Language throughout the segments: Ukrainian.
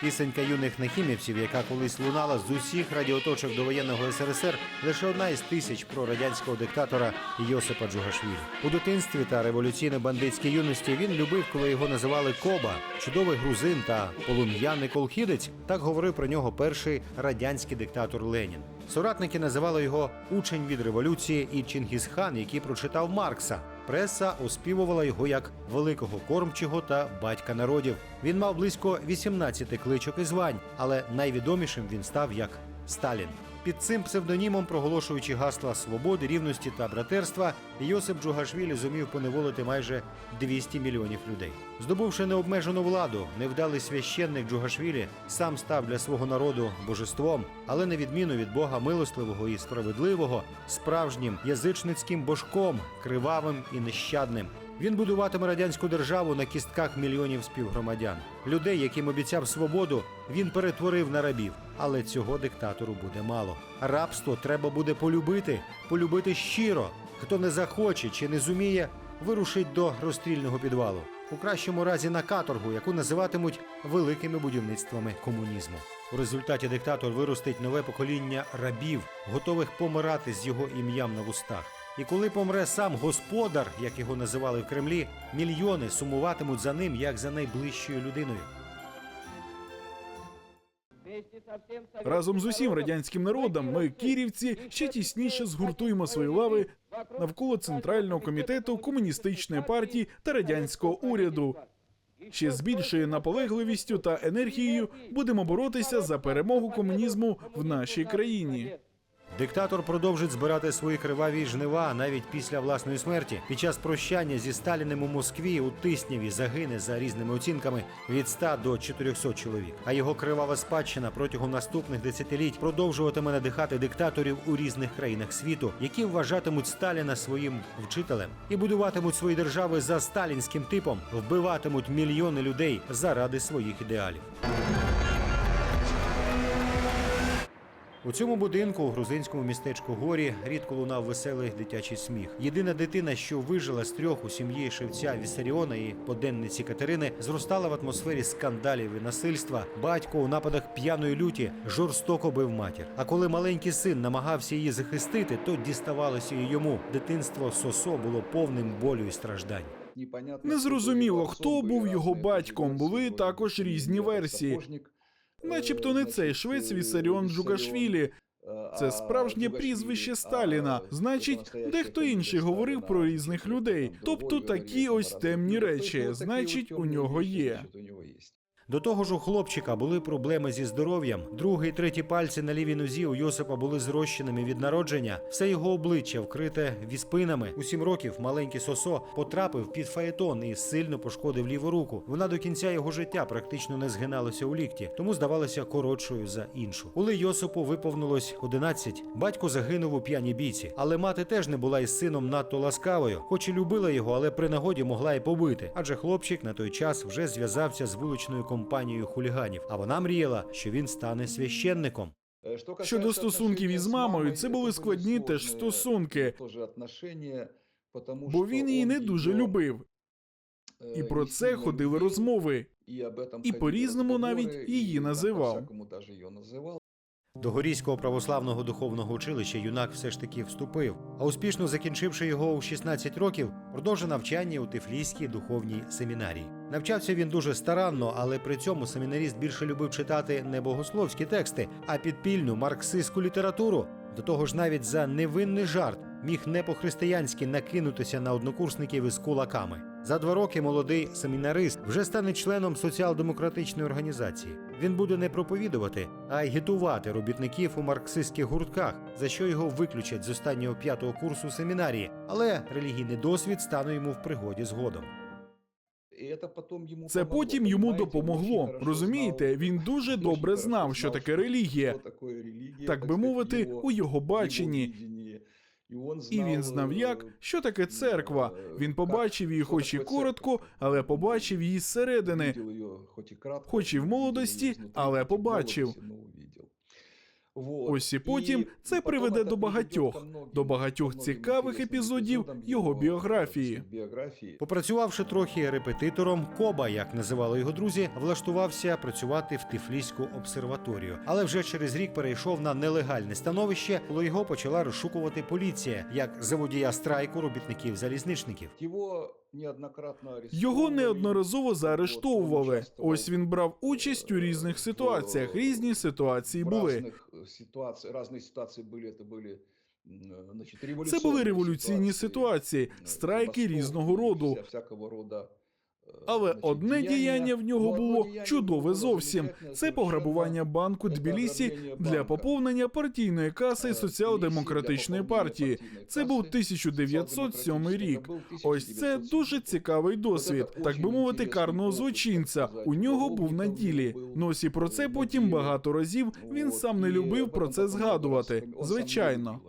Пісенька юних нахімівців, яка колись лунала з усіх радіоточок до воєнного СРСР, лише одна із тисяч прорадянського диктатора Йосипа Джугашвілі. У дитинстві та революційно-бандитській юності він любив, коли його називали Коба, чудовий грузин та полум'яний колхідець. Так говорив про нього перший радянський диктатор Ленін. Соратники називали його учень від революції і Чингісхан, який прочитав Маркса. Преса оспівувала його як великого кормчого та батька народів. Він мав близько 18 кличок і звань, але найвідомішим він став як Сталін. Під цим псевдонімом, проголошуючи гасла свободи, рівності та братерства, Йосип Джугашвілі зумів поневолити майже 200 мільйонів людей. Здобувши необмежену владу, невдалий священник Джугашвілі сам став для свого народу божеством, але на відміну від Бога милостливого і справедливого, справжнім язичницьким божком, кривавим і нещадним. Він будуватиме радянську державу на кістках мільйонів співгромадян. Людей, яким обіцяв свободу, він перетворив на рабів. Але цього диктатору буде мало. Рабство треба буде полюбити, полюбити щиро. Хто не захоче чи не зуміє, вирушить до розстрільного підвалу. У кращому разі на каторгу, яку називатимуть великими будівництвами комунізму. У результаті диктатор виростить нове покоління рабів, готових помирати з його ім'ям на вустах. І коли помре сам господар, як його називали в Кремлі, мільйони сумуватимуть за ним як за найближчою людиною. Разом з усім радянським народом ми, кірівці, ще тісніше згуртуємо свої лави навколо центрального комітету комуністичної партії та радянського уряду. Ще з більшою наполегливістю та енергією будемо боротися за перемогу комунізму в нашій країні. Диктатор продовжить збирати свої криваві жнива навіть після власної смерті. Під час прощання зі Сталіним у Москві у Тисняві загине за різними оцінками від 100 до 400 чоловік. А його кривава спадщина протягом наступних десятиліть продовжуватиме надихати диктаторів у різних країнах світу, які вважатимуть Сталіна своїм вчителем і будуватимуть свої держави за сталінським типом, вбиватимуть мільйони людей заради своїх ідеалів. У цьому будинку у грузинському містечку Горі рідко лунав веселий дитячий сміх. Єдина дитина, що вижила з трьох у сім'ї шевця Вісаріона і поденниці Катерини, зростала в атмосфері скандалів і насильства. Батько у нападах п'яної люті жорстоко бив матір. А коли маленький син намагався її захистити, то діставалося і йому. Дитинство Сосо було повним болю і страждань. Незрозуміло, хто був його батьком. Були також різні версії. Начебто не цей швець Вісаріон Джугашвілі. Це справжнє прізвище Сталіна. Значить, дехто інший говорив про різних людей. Тобто такі ось темні речі. Значить, у нього є. До того ж, у хлопчика були проблеми зі здоров'ям. Другий, третій пальці на лівій нозі у Йосипа були зрощеними від народження. Все його обличчя вкрите віспинами. У сім років маленький Сосо потрапив під фаетон і сильно пошкодив ліву руку. Вона до кінця його життя практично не згиналася у лікті, тому здавалася коротшою за іншу. Коли Йосипу виповнилось 11, батько загинув у п'яній бійці, але мати теж не була із сином надто ласкавою, хоч і любила його, але при нагоді могла й побити. Адже хлопчик на той час вже зв'язався з вуличною компанією хуліганів, а вона мріяла, що він стане священником. Щодо стосунків із мамою, це були складні теж стосунки, бо він її не дуже любив. І про це ходили розмови. і по-різному навіть її називав. До Горійського православного духовного училища юнак все ж таки вступив, а успішно закінчивши його у 16 років, продовжив навчання у Тифліській духовній семінарії. Навчався він дуже старанно, але при цьому семінаріст більше любив читати не богословські тексти, а підпільну марксистську літературу. До того ж, навіть за невинний жарт міг не по-християнськи накинутися на однокурсників із кулаками. За два роки молодий семінарист вже стане членом соціал-демократичної організації. Він буде не проповідувати, а агітувати робітників у марксистських гуртках, за що його виключать з останнього п'ятого курсу семінарії, але релігійний досвід стане йому в пригоді згодом. Це потім йому допомогло. Розумієте, він дуже добре знав, що таке релігія, так би мовити, у його баченні. І він знав, як що таке церква. Він побачив її, хоч і коротко, але побачив її зсередини, хоч і в молодості, але побачив. Ось і потім це приведе до багатьох, до багатьох цікавих епізодів його біографії. Попрацювавши трохи репетитором, Коба, як називали його друзі, влаштувався працювати в Тифліську обсерваторію. Але вже через рік перейшов на нелегальне становище, коли його почала розшукувати поліція як за водія страйку робітників-залізничників. Його неодноразово заарештовували. Ось він брав участь у різних ситуаціях. Різні ситуації були. Це були революційні ситуації, страйки різного роду. Але одне діяння в нього було чудове зовсім. Це пограбування банку Тбілісі для поповнення партійної каси соціал-демократичної партії. Це був 1907 рік. Ось це дуже цікавий досвід, так би мовити, карного злочинця. У нього був на ділі. Ну ось і про це потім багато разів він сам не любив про це згадувати. Звичайно.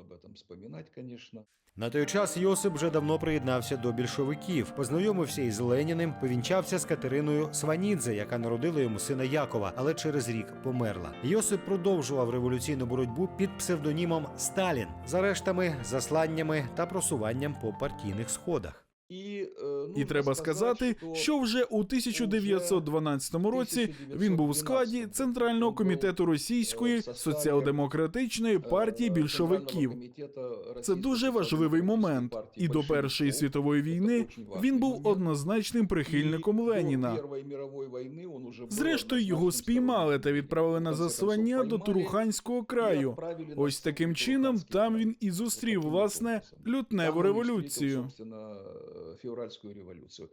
На той час Йосип вже давно приєднався до більшовиків, познайомився із Леніним, повінчався з Катериною Сванідзе, яка народила йому сина Якова, але через рік померла. Йосип продовжував революційну боротьбу під псевдонімом Сталін з арештами, засланнями та просуванням по партійних сходах. І треба сказати, що вже у 1912 році він був у складі Центрального комітету Російської соціал-демократичної партії більшовиків. Це дуже важливий момент. І до Першої світової війни він був однозначним прихильником Леніна. Зрештою, його спіймали та відправили на заслання до Туруханського краю. Ось таким чином там він і зустрів власне лютневу революцію. Февральскую революцию.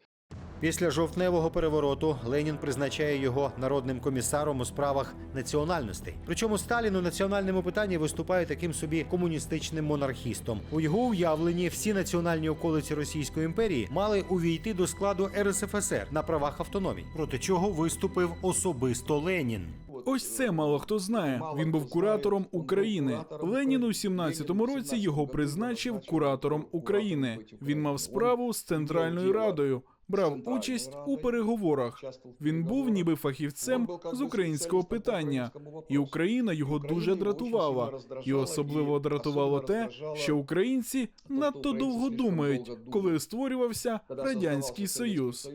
Після жовтневого перевороту Ленін призначає його народним комісаром у справах національностей. Причому Сталін у національному питанні виступає таким собі комуністичним монархістом. У його уявленні всі національні околиці Російської імперії мали увійти до складу РСФСР на правах автономії, проти чого виступив особисто Ленін. Ось це мало хто знає. Він був куратором України. Ленін у 17-му році його призначив куратором України. Він мав справу з центральною радою. Брав участь у переговорах. Він був ніби фахівцем з українського питання, і Україна його дуже дратувала. І особливо дратувало те, що українці надто довго думають, коли створювався радянський союз.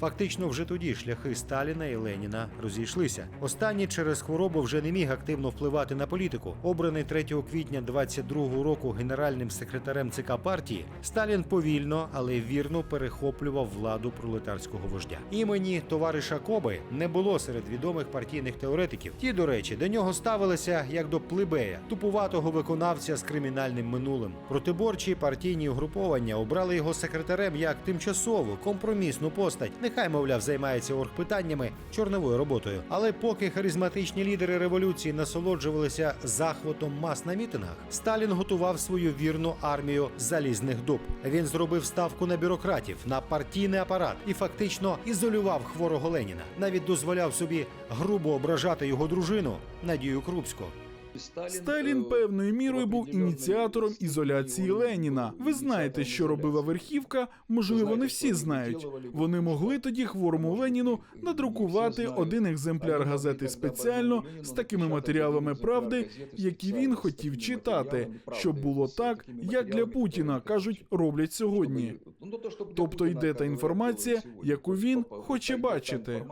Фактично, вже тоді шляхи Сталіна і Леніна розійшлися. Останній через хворобу вже не міг активно впливати на політику. Обраний 3 квітня 22-го року генеральним секретарем ЦК партії, Сталін повільно, але вірно перехоплював владу пролетарського вождя. Імені товариша Коби не було серед відомих партійних теоретиків. Ті, до речі, до нього ставилися як до плебея, тупуватого виконавця з кримінальним минулим. Протиборчі партійні угруповання обрали його секретарем як тимчасову компромісну постать. Нехай, мовляв, займається оргпитаннями чорновою роботою. Але поки харизматичні лідери революції насолоджувалися захватом мас на мітингах, Сталін готував свою вірну армію залізних дуб. Він зробив ставку на бюрократів, на партійний апарат і фактично ізолював хворого Леніна. Навіть дозволяв собі грубо ображати його дружину Надію Крупську. Сталін певною мірою був ініціатором ізоляції Леніна. Ви знаєте, що робила верхівка? Можливо, не всі знають. Вони могли тоді хворому Леніну надрукувати один екземпляр газети спеціально з такими матеріалами правди, які він хотів читати, щоб було так, як для Путіна кажуть, роблять сьогодні. Тобто йде та інформація, яку він хоче бачити.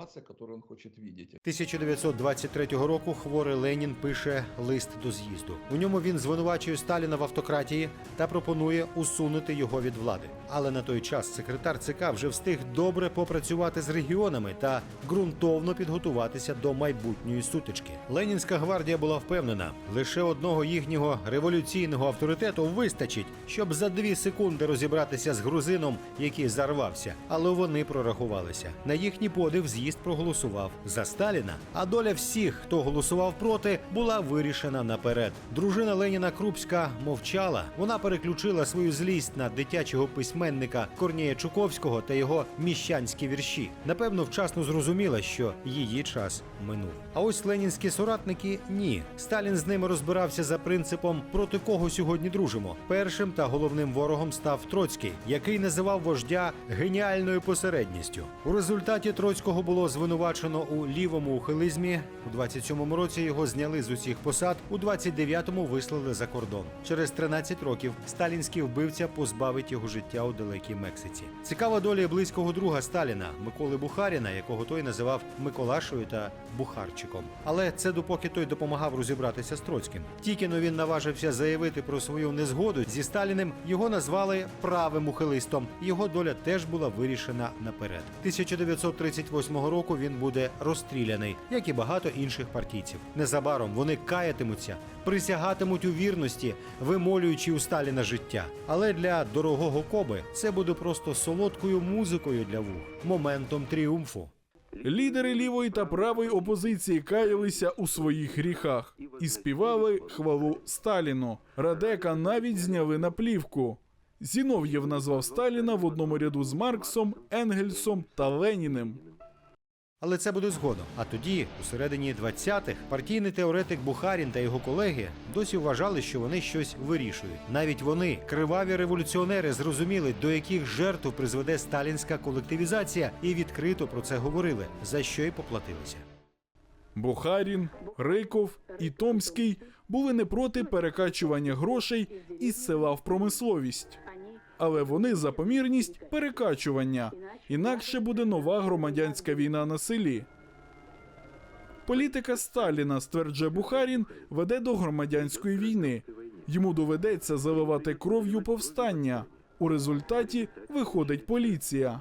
1923 року хворий Ленін пише лист до з'їзду. У ньому він звинувачує Сталіна в автократії та пропонує усунути його від влади. Але на той час секретар ЦК вже встиг добре попрацювати з регіонами та ґрунтовно підготуватися до майбутньої сутички. Ленінська гвардія була впевнена, лише одного їхнього революційного авторитету вистачить, щоб за дві секунди розібратися з грузином, який зарвався. Але вони прорахувалися. На їхній подив з'їзд проголосував за Сталіна. А доля всіх, хто голосував проти, була вирішена наперед. Дружина Леніна Крупська мовчала. Вона переключила свою злість на дитячого письменника Корнія Чуковського та його міщанські вірші. Напевно, вчасно зрозуміла, що її час минув. А ось ленінські соратники ні. Сталін з ними розбирався за принципом проти кого сьогодні дружимо. Першим та головним ворогом став Троцький, який називав вождя геніальною посередністю. У результаті Троцького було звинувачено у лівому ухилизмі. У 27-му році його зняли з усіх посад. У 29-му вислали за кордон. Через 13 років сталінський вбивця позбавить його життя у далекій Мексиці. Цікава доля близького друга Сталіна Миколи Бухаріна, якого той називав Миколашою та Бухарчиком. Але це допоки той допомагав розібратися з Троцьким. Тільки но він наважився заявити про свою незгоду зі Сталіним, його назвали правим ухилистом. Його доля теж була вирішена наперед. 1938 року він буде розстріляний, як і багато інших партійців. Незабаром вони каятимуться, присягатимуть у вірності, вимолюючи у Сталіна життя. Але для дорогого Коби це буде просто солодкою музикою для вух, моментом тріумфу. Лідери лівої та правої опозиції каялися у своїх гріхах і співали хвалу Сталіну. Радека навіть зняли на плівку. Зінов'єв назвав Сталіна в одному ряду з Марксом, Енгельсом та Леніним. Але це буде згодом. А тоді, у середині 20-х, партійний теоретик Бухарін та його колеги досі вважали, що вони щось вирішують. Навіть вони, криваві революціонери, зрозуміли, до яких жертв призведе сталінська колективізація, і відкрито про це говорили, за що й поплатилися. Бухарін, Рейков і Томський були не проти перекачування грошей із села в промисловість. Але вони за помірність перекачування. Інакше буде нова громадянська війна на селі. Політика Сталіна, стверджує Бухарін, веде до громадянської війни. Йому доведеться заливати кров'ю повстання. У результаті виходить поліція.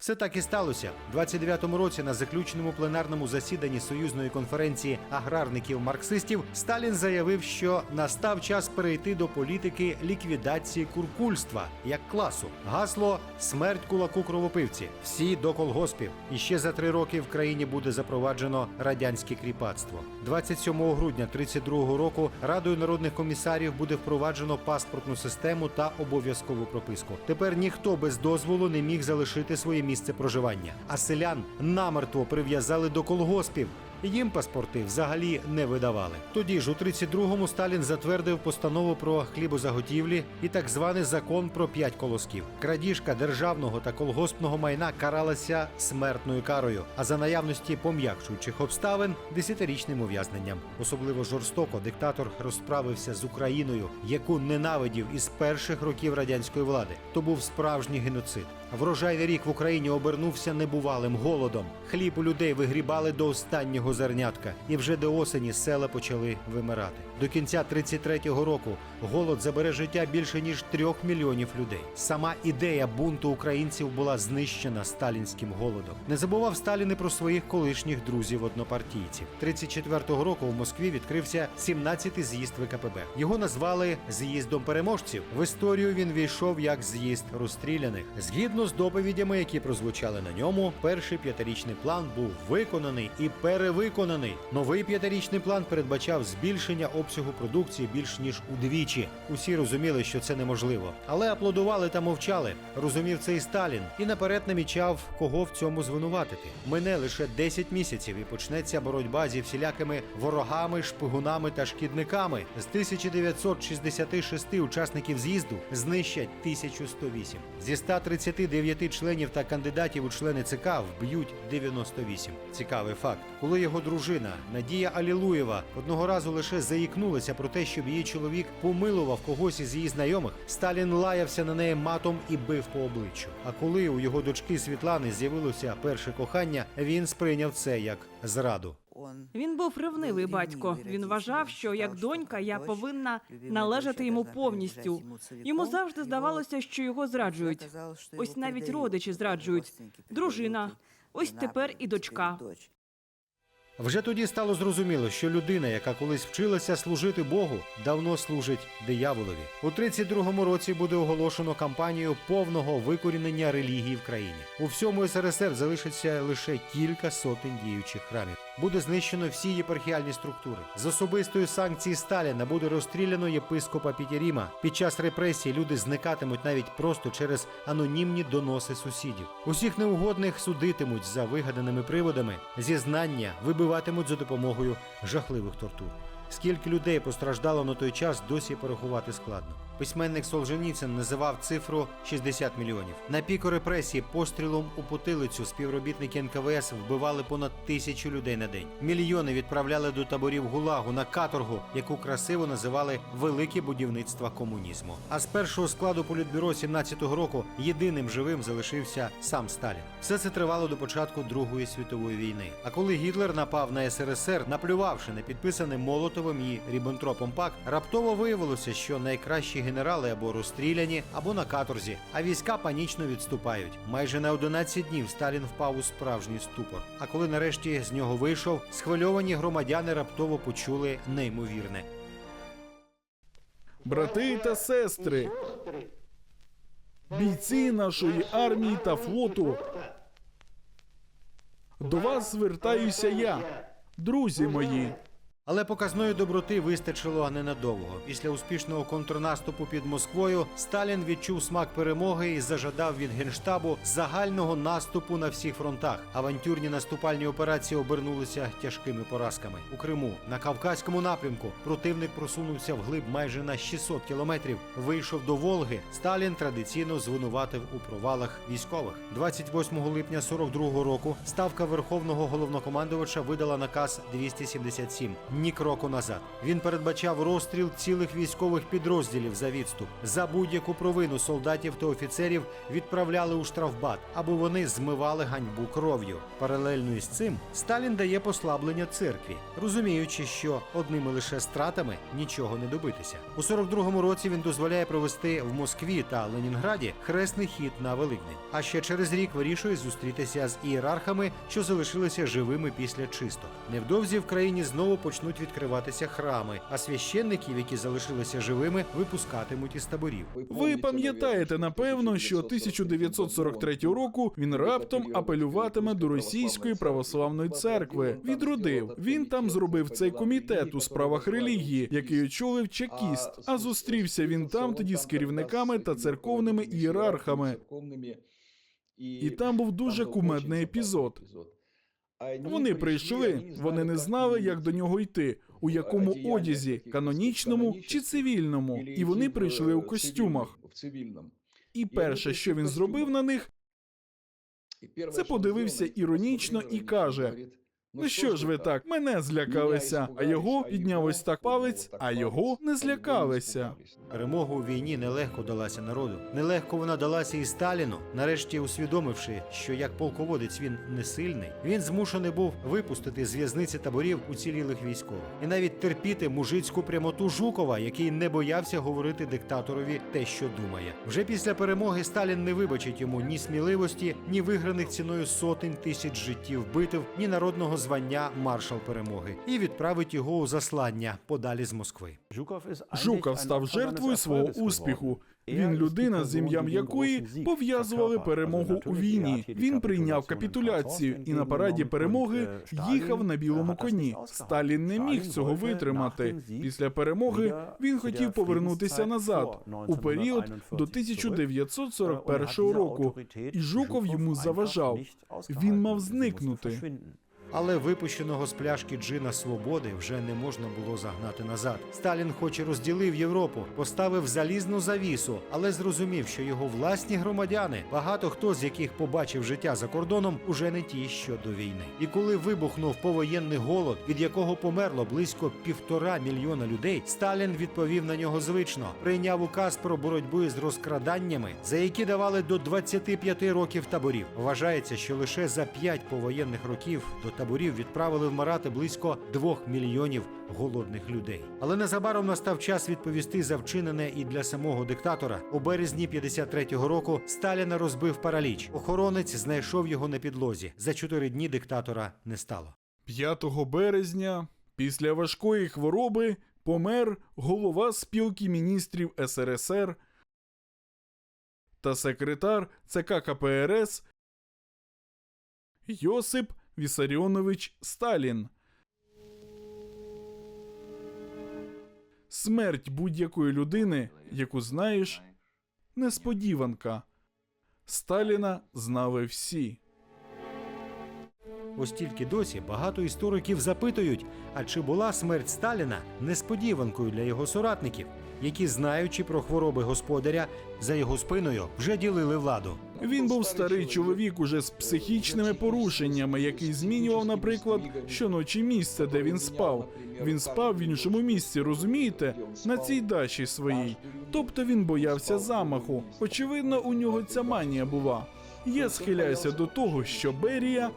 Все так і сталося. У 29-му році на заключному пленарному засіданні союзної конференції аграрників-марксистів Сталін заявив, що настав час перейти до політики ліквідації куркульства як класу. Гасло смерть кулаку кровопивці. Всі до колгоспів. І ще за три роки в країні буде запроваджено радянське кріпацтво. 27 грудня 32-го року Радою народних комісарів буде впроваджено паспортну систему та обов'язкову прописку. Тепер ніхто без дозволу не міг залишити своє місце проживання, а селян намертво прив'язали до колгоспів. Їм паспорти взагалі не видавали. Тоді ж у 32-му Сталін затвердив постанову про хлібозаготівлі і так званий закон про п'ять колосків. Крадіжка державного та колгоспного майна каралася смертною карою, а за наявності пом'якшуючих обставин десятирічним ув'язненням. Особливо жорстоко диктатор розправився з Україною, яку ненавидів із перших років радянської влади. То був справжній геноцид. Врожайний рік в Україні обернувся небувалим голодом. Хліб у людей вигрібали до останнього зернятка, і вже до осені села почали вимирати. До кінця 33-го року голод забере життя більше ніж трьох мільйонів людей. Сама ідея бунту українців була знищена сталінським голодом. Не забував Сталін і про своїх колишніх друзів-однопартійців. 34-го року в Москві відкрився 17-й з'їзд ВКПБ. Його назвали з'їздом переможців. В історію він війшов як з'їзд розстріляних. Згідно з доповідями, які прозвучали на ньому, перший п'ятирічний план був виконаний і перевиконаний. Новий п'ятирічний план передбачав збільшення обсягу продукції більш ніж удвічі. Усі розуміли, що це неможливо, але аплодували та мовчали. Розумів це і Сталін, і наперед намічав, кого в цьому звинуватити. Мине лише 10 місяців, і почнеться боротьба зі всілякими ворогами, шпигунами та шкідниками. З 1966 учасників з'їзду знищать 1108. Зі 139 членів та кандидатів у члени ЦК вб'ють 98. Цікавий факт. Коли його дружина Надія Алілуєва одного разу лише заїкнулася про те, щоб її чоловік помилував когось із її знайомих, Сталін лаявся на неї матом і бив по обличчю. А коли у його дочки Світлани з'явилося перше кохання, він сприйняв це як зраду. Він був ревнивий батько. Він вважав, що як донька я повинна належати йому повністю. Йому завжди здавалося, що його зраджують. Ось навіть родичі зраджують. Дружина, ось тепер і дочка. Вже тоді стало зрозуміло, що людина, яка колись вчилася служити Богу, давно служить дияволові. У 32-му році буде оголошено кампанію повного викорінення релігії в країні. У всьому СРСР залишиться лише кілька сотень діючих храмів. Буде знищено всі єпархіальні структури. З особистої санкції Сталіна буде розстріляно єпископа Пітєріма. Під час репресій люди зникатимуть навіть просто через анонімні доноси сусідів. Усіх неугодних судитимуть за вигаданими приводами, зізнання вибиватимуть за допомогою жахливих тортур. Скільки людей постраждало на той час, досі порахувати складно. Письменник Солженіцин називав цифру 60 мільйонів. На піку репресії пострілом у потилицю співробітники НКВС вбивали понад тисячу людей на день. Мільйони відправляли до таборів ГУЛАГу на каторгу, яку красиво називали велике будівництво комунізму. А з першого складу політбюро 17-го року єдиним живим залишився сам Сталін. Все це тривало до початку Другої світової війни. А коли Гітлер напав на СРСР, наплювавши на підписаний Молотовим і Ріббентропом пакт, раптово виявилося, що найкращі генерали або розстріляні, або на каторзі, а війська панічно відступають. Майже на 11 днів Сталін впав у справжній ступор. А коли нарешті з нього вийшов, схвильовані громадяни раптово почули неймовірне. Брати та сестри, бійці нашої армії та флоту. До вас звертаюся я, друзі мої. Але показної доброти вистачило ненадовго. Після успішного контрнаступу під Москвою Сталін відчув смак перемоги і зажадав від генштабу загального наступу на всіх фронтах. Авантюрні наступальні операції обернулися тяжкими поразками. У Криму на Кавказькому напрямку противник просунувся вглиб майже на 600 кілометрів. Вийшов до Волги. Сталін традиційно звинуватив у провалах військових. 28 липня 42-го року ставка верховного головнокомандувача видала наказ 277 ні кроку назад. Він передбачав розстріл цілих військових підрозділів за відступ. За будь-яку провину солдатів та офіцерів відправляли у штрафбат, аби вони змивали ганьбу кров'ю. Паралельно із цим Сталін дає послаблення церкві, розуміючи, що одними лише стратами нічого не добитися. У 42-му році він дозволяє провести в Москві та Ленінграді хресний хід на Великдень. А ще через рік вирішує зустрітися з ієрархами, що залишилися живими після чисток. Невдовзі в країні знову почнуть відкриватися храми, а священників, які залишилися живими, випускатимуть із таборів. Ви пам'ятаєте напевно, що 1943 року він раптом апелюватиме до російської православної церкви. Відродив. Він там зробив цей комітет у справах релігії, який очолив чекіст. А зустрівся він там тоді з керівниками та церковними ієрархами. І там був дуже кумедний епізод. Вони прийшли, вони не знали, як до нього йти, у якому одязі, канонічному чи цивільному, і вони прийшли у костюмах. І перше, що він зробив на них, це подивився іронічно і каже: Ну що ж ви так, мене злякалися, а його підняв ось так палець, а його не злякалися. Перемога у війні нелегко далася народу. Нелегко вона далася і Сталіну, нарешті усвідомивши, що як полководець він не сильний, він змушений був випустити з в'язниці таборів уцілілих військових і навіть терпіти мужицьку прямоту Жукова, який не боявся говорити диктаторові те, що думає. Вже після перемоги Сталін не вибачить йому ні сміливості, ні виграних ціною сотень тисяч життів битв, ні народного звання маршал перемоги, і відправить його у заслання подалі з Москви. Жуков став жертвою свого успіху. Він людина, з ім'ям якої пов'язували перемогу у війні. Він прийняв капітуляцію і на параді перемоги їхав на білому коні. Сталін не міг цього витримати. Після перемоги він хотів повернутися назад у період до 1941 року. І Жуков йому заважав. Він мав зникнути. Але випущеного з пляшки джина свободи вже не можна було загнати назад. Сталін, хоч і розділив Європу, поставив залізну завісу, але зрозумів, що його власні громадяни, багато хто з яких побачив життя за кордоном, уже не ті, що до війни. І коли вибухнув повоєнний голод, від якого померло близько півтора мільйона людей, Сталін відповів на нього звично, прийняв указ про боротьбу з розкраданнями, за які давали до 25 років таборів. Вважається, що лише за 5 повоєнних років до таборів відправили вмирати близько 2 мільйонів голодних людей. Але незабаром настав час відповісти за вчинене і для самого диктатора. У березні 53-го року Сталіна розбив параліч. Охоронець знайшов його на підлозі. За чотири дні диктатора не стало. 5 березня, після важкої хвороби, помер голова спілки міністрів СРСР та секретар ЦК КПРС Йосип Вісаріонович Сталін. Смерть будь-якої людини, яку знаєш, несподіванка. Сталіна знали всі. Ось тільки досі багато істориків запитують: а чи була смерть Сталіна несподіванкою для його соратників, які, знаючи про хвороби господаря, за його спиною вже ділили владу. Він був старий чоловік уже з психічними порушеннями, який змінював, наприклад, щоночі місце, де він спав. Він спав в іншому місці, розумієте, на цій дачі своїй. Тобто він боявся замаху. Очевидно, у нього ця манія була. Я схиляюся до того, що Берія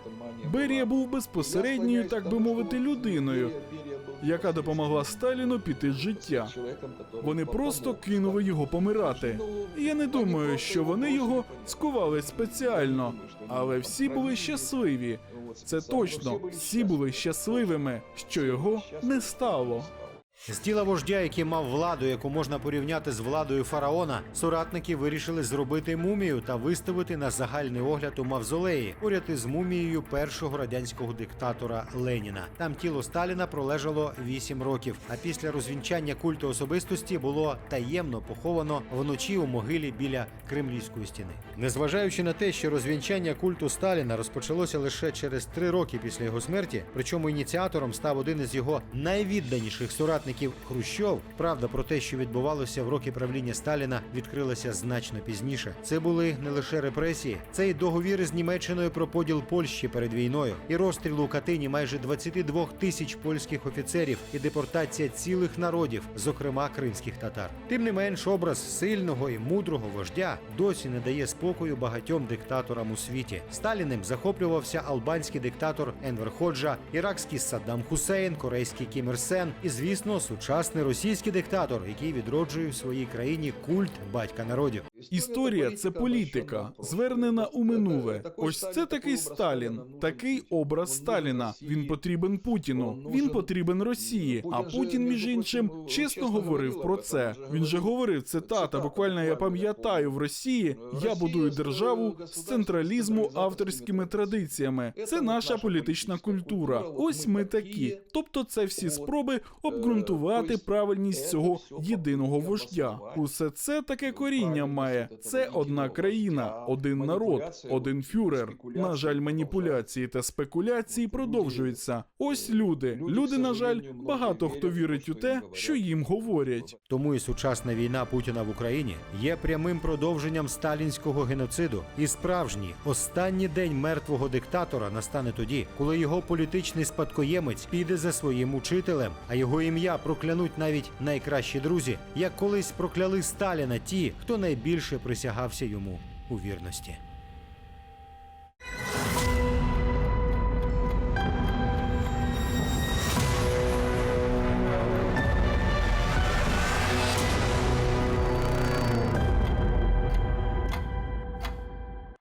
Берія був безпосередньою, так би мовити, людиною, яка допомогла Сталіну піти з життя. Вони просто кинули його помирати. Я не думаю, що вони його скували спеціально, але всі були щасливі. Це точно, всі були щасливими, що його не стало. З тіла вождя, який мав владу, яку можна порівняти з владою фараона, соратники вирішили зробити мумію та виставити на загальний огляд у мавзолеї поряд із мумією першого радянського диктатора Леніна. Там тіло Сталіна пролежало 8 років. А після розвінчання культу особистості було таємно поховано вночі у могилі біля Кремлівської стіни. Незважаючи на те, що розвінчання культу Сталіна розпочалося лише через три роки після його смерті, причому ініціатором став один із його найвідданіших соратників Хрущов. Правда про те, що відбувалося в роки правління Сталіна, відкрилася значно пізніше. Це були не лише репресії, це й договір з Німеччиною про поділ Польщі перед війною, і розстріл у Катині майже 22 тисяч польських офіцерів, і депортація цілих народів, зокрема кримських татар. Тим не менш, образ сильного і мудрого вождя досі не дає спокою багатьом диктаторам у світі. Сталіним захоплювався албанський диктатор Енвер Ходжа, іракський Саддам Хусейн, корейський Кім Ір Сен і, звісно, сучасний російський диктатор, який відроджує в своїй країні культ батька народів. Історія це політика, звернена у минуле. Ось це такий Сталін, такий образ Сталіна. Він потрібен Путіну. Він потрібен Росії. А Путін, між іншим, чесно говорив про це. Він же говорив цитата. Буквально я пам'ятаю в Росії. Я будую державу з централізму авторськими традиціями. Це наша політична культура. Ось ми такі. Тобто, це всі спроби обґрунтувати правильність цього єдиного вождя. Усе це таке коріння має. Це одна країна, один народ, один фюрер. На жаль, маніпуляції та спекуляції продовжуються. Ось люди. Люди, на жаль, багато хто вірить у те, що їм говорять. Тому і сучасна війна Путіна в Україні є прямим продовженням сталінського геноциду. І справжній останній день мертвого диктатора настане тоді, коли його політичний спадкоємець піде за своїм учителем, а його ім'я проклянуть навіть найкращі друзі, як колись прокляли Сталіна ті, хто найбільше більше присягався йому у вірності.